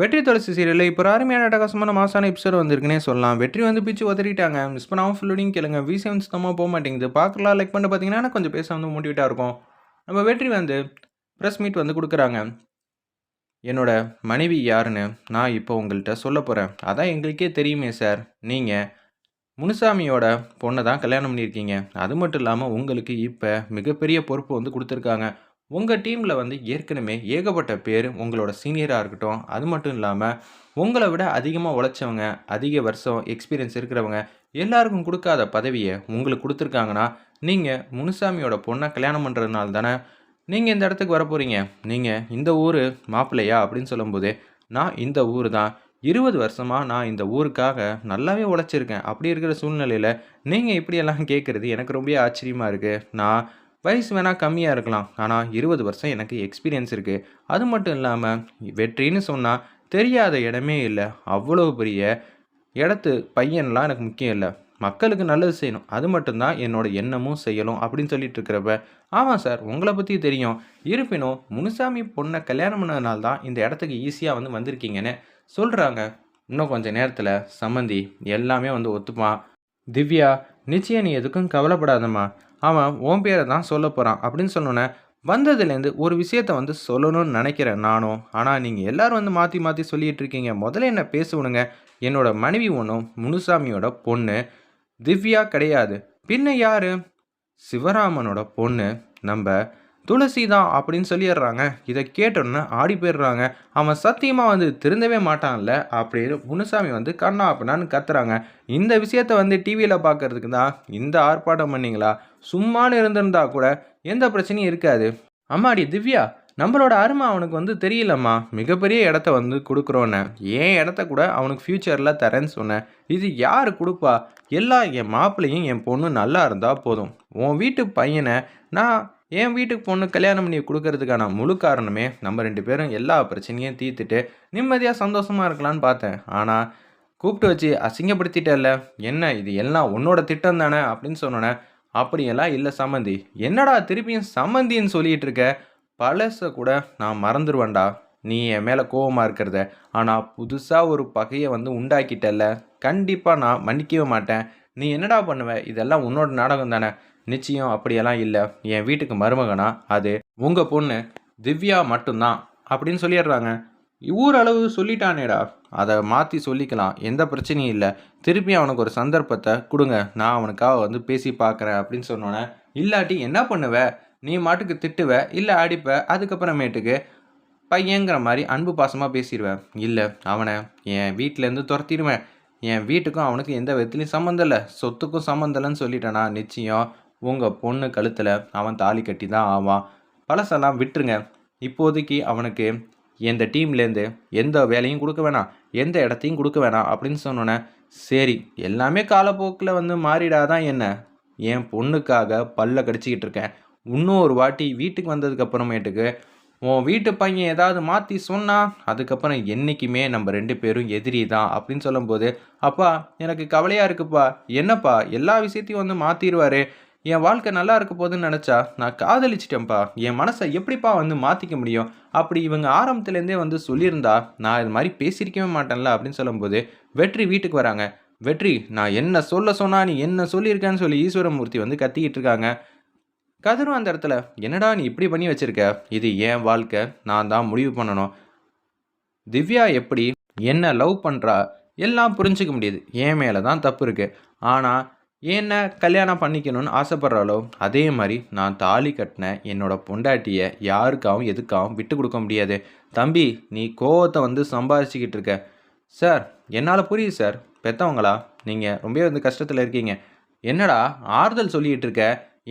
வெற்றி தொடர்ச்சி சீரியலில் இப்போ ஒரு அருமையான அட்டகாசமான மாசான எபிசோட் வந்திருக்குன்னே சொல்லலாம். வெற்றி வந்து பிச்சு உதறிட்டாங்க மிஸ் பண்ணாமல் ஃபுல்லோடையும் கேளுங்க. வி செவன் சுத்தமாக போக மாட்டேங்குது. பார்க்கலாம் லைக் பண்ணி பார்த்தீங்கன்னா கொஞ்சம் பேச வந்து மோட்டிவேட்டாக இருக்கும். நம்ம வெற்றி வந்து ப்ரெஸ் மீட் வந்து கொடுக்குறாங்க. என்னோட மனைவி யாருன்னு நான் இப்போ உங்கள்கிட்ட சொல்ல போகிறேன் அதான் எங்களுக்கே தெரியுமே சார் நீங்கள் முனுசாமியோட பொண்ணை தான் கல்யாணம் பண்ணியிருக்கீங்க. அது மட்டும் இல்லாமல் உங்களுக்கு இப்போ மிகப்பெரிய பொறுப்பு வந்து கொடுத்துருக்காங்க. உங்கள் டீமில் வந்து ஏற்கனவே ஏகப்பட்ட பேர் உங்களோட சீனியராக இருக்கட்டும். அது மட்டும் இல்லாமல் உங்களை விட அதிகமாக உழைச்சவங்க அதிக வருஷம் எக்ஸ்பீரியன்ஸ் இருக்கிறவங்க எல்லாருக்கும் கொடுக்காத பதவியை உங்களுக்கு கொடுத்துருக்காங்கன்னா நீங்கள் முனுசாமியோட பொண்ணை கல்யாணம் பண்ணுறதுனால தானே நீங்கள் இந்த இடத்துக்கு வர போகிறீங்க நீங்கள் இந்த ஊர் மாப்பிள்ளையா அப்படின்னு சொல்லும்போது நான் இந்த ஊர் தான். இருபது வருஷமாக நான் இந்த ஊருக்காக நல்லாவே உழைச்சிருக்கேன். அப்படி இருக்கிற சூழ்நிலையில் நீங்கள் இப்படியெல்லாம் கேட்குறது எனக்கு ரொம்ப ஆச்சரியமாக இருக்குது நான் வயசு வேணால் கம்மியாக இருக்கலாம். ஆனால் இருபது வருஷம் எனக்கு எக்ஸ்பீரியன்ஸ் இருக்குது அது மட்டும் இல்லாமல் வெற்றின்னு சொன்னால் தெரியாத இடமே இல்லை. அவ்வளோ பெரிய இடத்து பையன்லாம் எனக்கு முக்கியம் இல்லை. மக்களுக்கு நல்லது செய்யணும். அது மட்டும்தான் என்னோட எண்ணமும் செய்யணும் அப்படின்னு சொல்லிட்டு இருக்கிறப்ப ஆமாம் சார் உங்களை பற்றி தெரியும். இருப்பினும் முனுசாமி பொண்ணை கல்யாணம் பண்ணதுனால தான் இந்த இடத்துக்கு ஈஸியாக வந்து வந்திருக்கீங்கன்னு சொல்கிறாங்க இன்னும் கொஞ்சம் நேரத்தில் சம்மந்தி எல்லாமே வந்து ஒத்துப்பான். திவ்யா நிச்சயம் நீ எதுக்கும் கவலைப்படாதம்மா. அவன் உன் பேரை தான் சொல்ல போகிறான் அப்படின்னு சொன்னோன்னே வந்ததுலேருந்து ஒரு விஷயத்த வந்து சொல்லணும்னு நினைக்கிறேன் நானும். ஆனால் நீங்கள் எல்லோரும் வந்து மாற்றி மாற்றி சொல்லிகிட்டு இருக்கீங்க. முதல்ல என்ன பேசுவணுங்க என்னோட மனைவி ஒன்றும் முனுசாமியோட பொண்ணு திவ்யா கிடையாது. பின்ன யார்? சிவராமனோட பொண்ணு. நம்ம துளசி தான் அப்படின்னு சொல்லிடுறாங்க. இதை கேட்டோன்னே ஆடி போயிடுறாங்க. அவன் சத்தியமாக வந்து திருந்தவே மாட்டான்ல அப்படின்னு முனுசாமி வந்து கண்ணா அப்படின்னான்னு கத்துறாங்க. இந்த விஷயத்த வந்து டிவியில் பார்க்கறதுக்கு தான் இந்த ஆர்ப்பாட்டம் பண்ணீங்களா? சும்மானு இருந்திருந்தா கூட எந்த பிரச்சனையும் இருக்காது. அம்மாடி திவ்யா நம்மளோட அருமை அவனுக்கு வந்து தெரியலம்மா. மிகப்பெரிய இடத்த வந்து கொடுக்குறோன்னு. ஏன் இடத்த கூட அவனுக்கு ஃப்யூச்சரில் தரேன்னு சொன்னேன். இது யார் கொடுப்பா? எல்லா என் மாப்பிள்ளையும் என் பொண்ணு நல்லா இருந்தால் போதும். உன் வீட்டு பையனை நான் என் வீட்டுக்கு பொண்ணு கல்யாணம் பண்ணி கொடுக்கறதுக்கான முழு காரணமே நம்ம ரெண்டு பேரும் எல்லா பிரச்சனையும் தீர்த்துட்டு நிம்மதியாக சந்தோஷமாக இருக்கலான்னு பார்த்தேன். ஆனால் கூப்பிட்டு வச்சு அசிங்கப்படுத்திட்டல என்ன இது எல்லாம் உன்னோட திட்டம் தானே அப்படின்னு சொன்னோன்னே அப்படியெல்லாம் இல்லை சம்மந்தி என்னடா திருப்பியும் சம்மந்தின்னு சொல்லிகிட்டு இருக்க? பழசை கூட நான் மறந்துடுவேன்டா நீ என் மேலே கோவமாக இருக்கிறத. ஆனால் புதுசாக ஒரு பகையை வந்து உண்டாக்கிட்டல கண்டிப்பாக நான் மன்னிக்கவே மாட்டேன். நீ என்னடா பண்ணுவ? இதெல்லாம் உன்னோட நாடகம் தானே. நிச்சயம் அப்படியெல்லாம் இல்லை. என் வீட்டுக்கு மருமகனா? அது உங்கள் பொண்ணு திவ்யா மட்டும்தான் அப்படின்னு சொல்லிடுறாங்க. ஊரளவு சொல்லிட்டானேடா. அதை மாற்றி சொல்லிக்கலாம். எந்த பிரச்சனையும் இல்லை. திருப்பி அவனுக்கு ஒரு சந்தர்ப்பத்தை கொடுங்க. நான் அவனுக்காக வந்து பேசி பார்க்குறேன் அப்படின்னு சொன்னோன்னே இல்லாட்டி என்ன பண்ணுவ? நீ மாட்டுக்கு திட்டுவ? இல்லை அடிப்ப? அதுக்கப்புறமேட்டுக்கு பையங்கிற மாதிரி அன்பு பாசமாக பேசிடுவேன் இல்லை அவனை என் வீட்டிலேருந்து துரத்திடுவேன். என் வீட்டுக்கும் அவனுக்கு எந்த விதத்துலையும் சம்மந்தம் இல்லை. சொத்துக்கும் சம்மந்தம் இல்லைன்னு சொல்லிட்டேனா? நிச்சயம் உங்கள் பொண்ணு கழுத்தில் அவன் தாலி கட்டி தான் ஆவான். பழசெல்லாம் விட்டுருங்க. இப்போதைக்கு அவனுக்கு எந்த டீம்லேருந்து எந்த வேலையும் கொடுக்க வேணாம். எந்த இடத்தையும் கொடுக்க வேணாம் அப்படின்னு சொன்னோன்னே சரி எல்லாமே காலப்போக்கில் வந்து மாறிடாதான் என்ன? என் பொண்ணுக்காக பல்ல கடிச்சிக்கிட்டு இருக்கேன். இன்னும் ஒரு வாட்டி வீட்டுக்கு வந்ததுக்கப்புறமேட்டுக்கு உன் வீட்டு பையன் ஏதாவது மாற்றி சொன்னா அதுக்கப்புறம் என்றைக்குமே நம்ம ரெண்டு பேரும் எதிரி தான் அப்படின்னு சொல்லும்போது அப்பா எனக்கு கவலையாக இருக்குப்பா. என்னப்பா எல்லா விஷயத்தையும் வந்து மாற்றிடுவார் என் வாழ்க்கை நல்லா இருக்க போதுன்னு நினச்சா நான் காதலிச்சிட்டேன்ப்பா என் மனசை எப்படிப்பா வந்து மாற்றிக்க முடியும்? அப்படி இவங்க ஆரம்பத்துலேருந்தே வந்து சொல்லியிருந்தா நான் இது மாதிரி பேசியிருக்கவே மாட்டேன்ல அப்படின்னு சொல்லும்போது வெற்றி வீட்டுக்கு வராங்க. வெற்றி நான் என்ன சொல்ல சொன்னா நீ என்ன சொல்லியிருக்கேன்னு சொல்லி ஈஸ்வரமூர்த்தி வந்து கத்திக்கிட்டு இருக்காங்க. கதிரும் அந்த இடத்துல என்னடா நீ இப்படி பண்ணி வச்சிருக்க? இது என் வாழ்க்கை. நான் தான் முடிவு பண்ணணும். திவ்யா எப்படி என்ன லவ் பண்ணுறா எல்லாம் புரிஞ்சுக்க முடியுது. என் மேலே தான் தப்பு இருக்குது ஆனால் என்ன கல்யாணம் பண்ணிக்கணும்னு ஆசைப்பட்றாலோ அதே மாதிரி நான் தாலி கட்டின என்னோட பொண்டாட்டியை யாருக்காகவும் எதுக்காகவும் விட்டு கொடுக்க முடியாது. தம்பி நீ கோவத்தை வந்து சம்பாரிச்சிக்கிட்டு இருக்க. சார் என்னால் புரியுது சார். பெற்றவங்களா நீங்கள் ரொம்பவே வந்து கஷ்டத்தில் இருக்கீங்க. என்னடா ஆறுதல் சொல்லிகிட்டு இருக்க?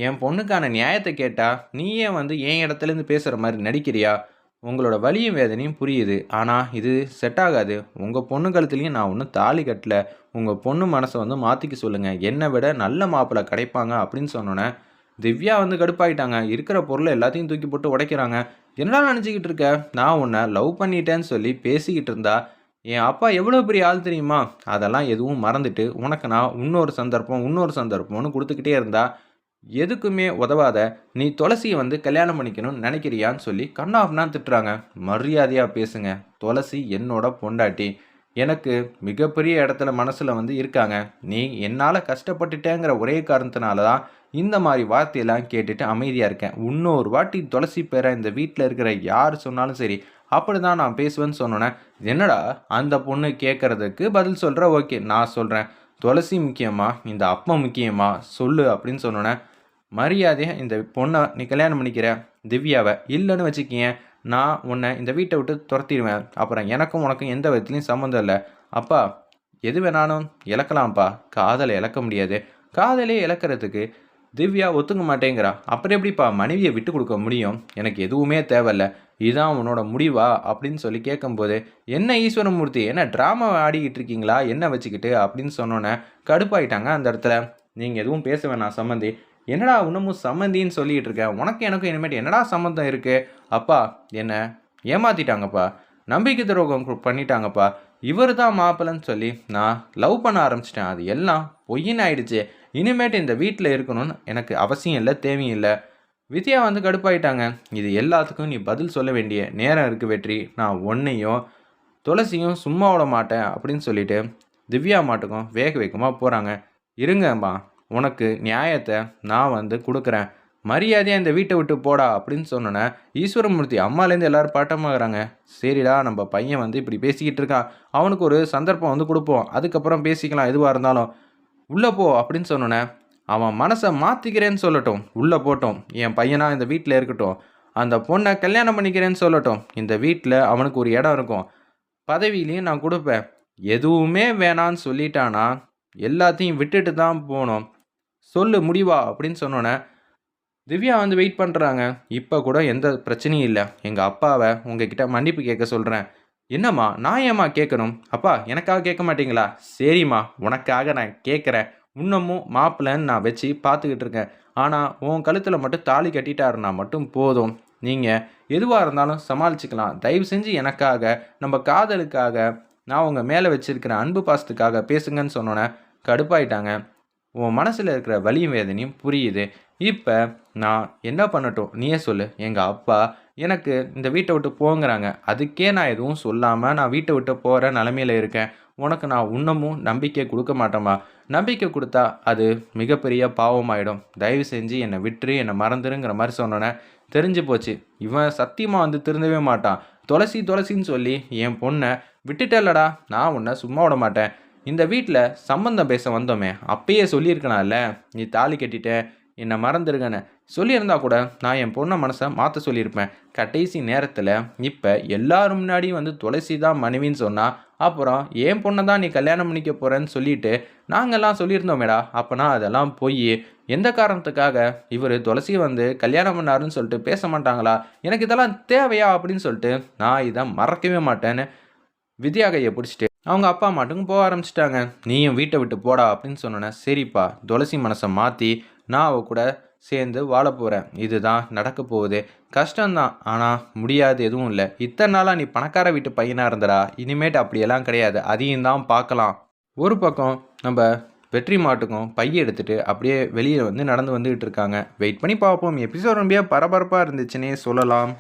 என் பொண்ணுக்கான நியாயத்தை கேட்டால் நீயே வந்து என் இடத்துலேருந்து பேசுகிற மாதிரி நடிக்கிறியா? உங்களோட வலியும் வேதனையும் புரியுது. ஆனால் இது செட் ஆகாது. உங்கள் பொண்ணு கழுத்துலேயும் நான் ஒன்றும் தாலி கட்டல. உங்கள் பொண்ணு மனசை வந்து மாற்றிக்க சொல்லுங்கள் என்னை விட நல்ல மாப்பிள்ளை கிடைப்பாங்க அப்படின்னு சொன்னோன்னே திவ்யா வந்து கடுப்பாயிட்டாங்க. இருக்கிற பொருளை எல்லாத்தையும் தூக்கி போட்டு உடைக்கிறாங்க. என்னடா நினச்சிக்கிட்டு இருக்க? நான் உன்னை லவ் பண்ணிட்டேன்னு சொல்லி பேசிக்கிட்டு இருந்தா என் அப்பா எவ்வளோ பெரிய ஆள் தெரியுமா? அதெல்லாம் எதுவும் மறந்துட்டு உனக்கு நான் இன்னொரு சந்தர்ப்பம் இன்னொரு சந்தர்ப்பம்னு கொடுத்துக்கிட்டே இருந்தா எதுக்குமே உதவாத நீ துளசியை வந்து கல்யாணம் பண்ணிக்கணும்னு நினைக்கிறியான்னு சொல்லி கண்ணாப்னா திட்டுறாங்க. மரியாதையாக பேசுங்க. துளசி என்னோட பொண்டாட்டி. எனக்கு மிகப்பெரிய இடத்துல மனசில் வந்து இருக்காங்க. நீ என்னால் கஷ்டப்பட்டுட்டேங்கிற ஒரே காரணத்தினால தான் இந்த மாதிரி வார்த்தையெல்லாம் கேட்டுட்டு அமைதியாக இருக்கேன். இன்னொரு வாட்டி துளசி பேரை இந்த வீட்டில் இருக்கிற யார் சொன்னாலும் சரி அப்படி தான் நான் பேசுவேன்னு சொன்னோன்னே என்னடா அந்த பொண்ணு கேட்குறதுக்கு பதில் சொல்கிற ஓகே நான் சொல்கிறேன் துளசி முக்கியமா? இந்த அப்பா முக்கியமா? சொல்லு அப்படின்னு சொன்னோன்னே மரியாதையாக இந்த பொண்ணை நீ கல்யாணம் பண்ணிக்கிற திவ்யாவை இல்லைன்னு வச்சுக்கிங்க நான் உன்னை இந்த வீட்டை விட்டு துரத்திடுவேன். அப்புறம் எனக்கும் உனக்கும் எந்த விதத்துலையும் சம்மந்தம் இல்லை. அப்பா எது வேணாலும் இழக்கலாம்ப்பா. காதலை இழக்க முடியாது. காதலே இழக்கிறதுக்கு திவ்யா ஒத்துக்க மாட்டேங்கிறா. அப்புறம் எப்படிப்பா மனைவியை விட்டு கொடுக்க முடியும்? எனக்கு எதுவுமே தேவையில்ல. இதுதான் உன்னோட முடிவா? அப்படின்னு சொல்லி கேட்கும்போது என்ன ஈஸ்வரமூர்த்தி என்ன ட்ராமா ஆடிக்கிட்டு இருக்கீங்களா? என்ன வச்சுக்கிட்டு? அப்படின்னு சொன்னோன்னே கடுப்பாயிட்டாங்க அந்த இடத்துல. நீங்கள் எதுவும் பேச வேணாம் சம்மந்தி. என்னடா இன்னமும் சம்மந்தின்னு சொல்லிட்டு இருக்கேன் உனக்கு எனக்கும் இனிமேட்டு என்னடா சம்மந்தம் இருக்கு? அப்பா என்ன? ஏமாத்திட்டாங்கப்பா. நம்பிக்கை துரோகம் பண்ணிட்டாங்கப்பா. இவர் தான் மாப்பிள்ளன்னு சொல்லி நான் லவ் பண்ண ஆரம்பிச்சிட்டேன். அது எல்லாம் பொய்யின்னு ஆயிடுச்சு. இனிமேட்டு இந்த வீட்டில் இருக்கணும்னு எனக்கு அவசியம் இல்லை தேவையும் இல்லை. வித்யா வந்து கடுப்பாயிட்டாங்க. இது எல்லாத்துக்கும் நீ பதில் சொல்ல வேண்டிய நேரம் இருக்குது வெற்றி. நான் ஒன்றையும் துளசியும் சும்மா விட மாட்டேன் அப்படின்னு சொல்லிட்டு திவ்யா மாட்டுக்கும் வேக வேகமாக போகிறாங்க இருங்கம்மா. உனக்கு நியாயத்தை நான் வந்து கொடுக்குறேன். மரியாதையாக இந்த வீட்டை விட்டு போடா அப்படின்னு சொன்னோன்னே ஈஸ்வரமூர்த்தி அம்மாலேருந்து எல்லோரும் பாட்டமாகறாங்க. சரிடா நம்ம பையன் வந்து இப்படி பேசிக்கிட்டு இருக்கான். அவனுக்கு ஒரு சந்தர்ப்பம் வந்து கொடுப்போம். அதுக்கப்புறம் பேசிக்கலாம் எதுவாக இருந்தாலும். உள்ளே போ அப்படின்னு சொன்னோன்னே அவன் மனசை மாற்றிக்கிறேன்னு சொல்லட்டும். உள்ளே போட்டோம். என் பையனா இந்த வீட்டில் இருக்கட்டும். அந்த பொண்ணை கல்யாணம் பண்ணிக்கிறேன்னு சொல்லட்டும். இந்த வீட்டில் அவனுக்கு ஒரு இடம் இருக்கும். பதவியிலையும் நான் கொடுப்பேன். எதுவுமே வேணான்னு சொல்லிட்டானா? எல்லாத்தையும் விட்டுட்டு தான் போகணும் சொல்லு முடிவா? அப்படின்னு சொன்னோன்னே திவ்யா வந்து வெயிட் பண்ணுறாங்க இப்போ கூட எந்த பிரச்சனையும் இல்லை. எங்கள் அப்பாவை உங்ககிட்ட மன்னிப்பு கேட்க சொல்கிறேன் என்னம்மா நான் ஏம்மா கேட்கணும்? அப்பா எனக்காக கேட்க மாட்டீங்களா? சரிம்மா உனக்காக நான் கேட்குறேன். இன்னமும் மாப்பிள்ளைன்னு நான் வச்சு பார்த்துக்கிட்டு இருக்கேன். ஆனால் உன் கழுத்தில் மட்டும் தாலி கட்டிட்டாருன்னா மட்டும் போதும். நீங்கள் எதுவாக இருந்தாலும் சமாளிச்சுக்கலாம். தயவு செஞ்சு எனக்காக நம்ம காதலுக்காக நான் உங்கள் மேலே வச்சுருக்கிற அன்பு பாசத்துக்காக பேசுங்கன்னு சொன்னோன்னே கடுப்பாயிட்டாங்க. உன் மனசில் இருக்கிற வலியும் வேதனையும் புரியுது. இப்போ நான் என்ன பண்ணட்டும்? நீயே சொல்லு. எங்கள் அப்பா எனக்கு இந்த வீட்டை விட்டு போங்கிறாங்க. அதுக்கே நான் எதுவும் சொல்லாமல் நான் வீட்டை விட்டு போகிற நிலமையில இருக்கேன். உனக்கு நான் இன்னமும் நம்பிக்கை கொடுக்க மாட்டேமா நம்பிக்கை கொடுத்தா அது மிகப்பெரிய பாவமாயிடும். தயவு செஞ்சு என்னை விட்டுரு என்னை மறந்துருங்கிற மாதிரி சொன்னோன்னே தெரிஞ்சு போச்சு. இவன் சத்தியமாக வந்து திருந்தவே மாட்டான். துளசி துளசின்னு சொல்லி என் பொண்ணை விட்டுட்டேல்லடா. நான் உன்னை சும்மா விட மாட்டேன். இந்த வீட்டில் சம்பந்தம் பேச வந்தோமே அப்பயே சொல்லியிருக்கனால நீ தாலி கட்டிட்ட என்னை மறந்துருங்கன்னு சொல்லியிருந்தா கூட நான் என் பொண்ணை மனசை மாற்ற சொல்லியிருப்பேன். கடைசி நேரத்தில் இப்போ எல்லாரும் முன்னாடியும் வந்து துளசி தான் மனைவின்னு சொன்னால் அப்புறம் என் பொண்ணை தான் நீ கல்யாணம் பண்ணிக்க போகிறேன்னு சொல்லிட்டு நாங்கள்லாம் சொல்லியிருந்தோமேடா. அப்போனா அதெல்லாம் போய் எந்த காரணத்துக்காக இவர் துளசி வந்து கல்யாணம் பண்ணாருன்னு சொல்லிட்டு பேச மாட்டாங்களா? எனக்கு இதெல்லாம் தேவையா? அப்படின்னு சொல்லிட்டு நான் இதை மறக்கவே மாட்டேன்னு விதியாகையை பிடிச்சிட்டு அவங்க அப்பா மாட்டுக்கும் போக ஆரம்பிச்சிட்டாங்க. நீயும் வீட்டை விட்டு போடா அப்படின்னு சொன்னோன்னே சரிப்பா துளசி மனசை மாற்றி நான் அவ கூட சேர்ந்து வாழ போகிறேன் இதுதான் நடக்க போகுது. கஷ்டம்தான் ஆனால் முடியாது எதுவும் இல்லை. இத்தனை நாளாக நீ பணக்கார வீட்டு பையனாக இருந்தடா. இனிமேட்டு அப்படியெல்லாம் கிடையாது. அதையும் தான் பார்க்கலாம். ஒரு பக்கம் நம்ம வெற்றி மாட்டுக்கும் பைய எடுத்துகிட்டு அப்படியே வெளியே வந்து நடந்து வந்துகிட்டு இருக்காங்க. வெயிட் பண்ணி பார்ப்போம். எபிசோட் ரொம்ப பரபரப்பாக இருந்துச்சுன்னே சொல்லலாம்.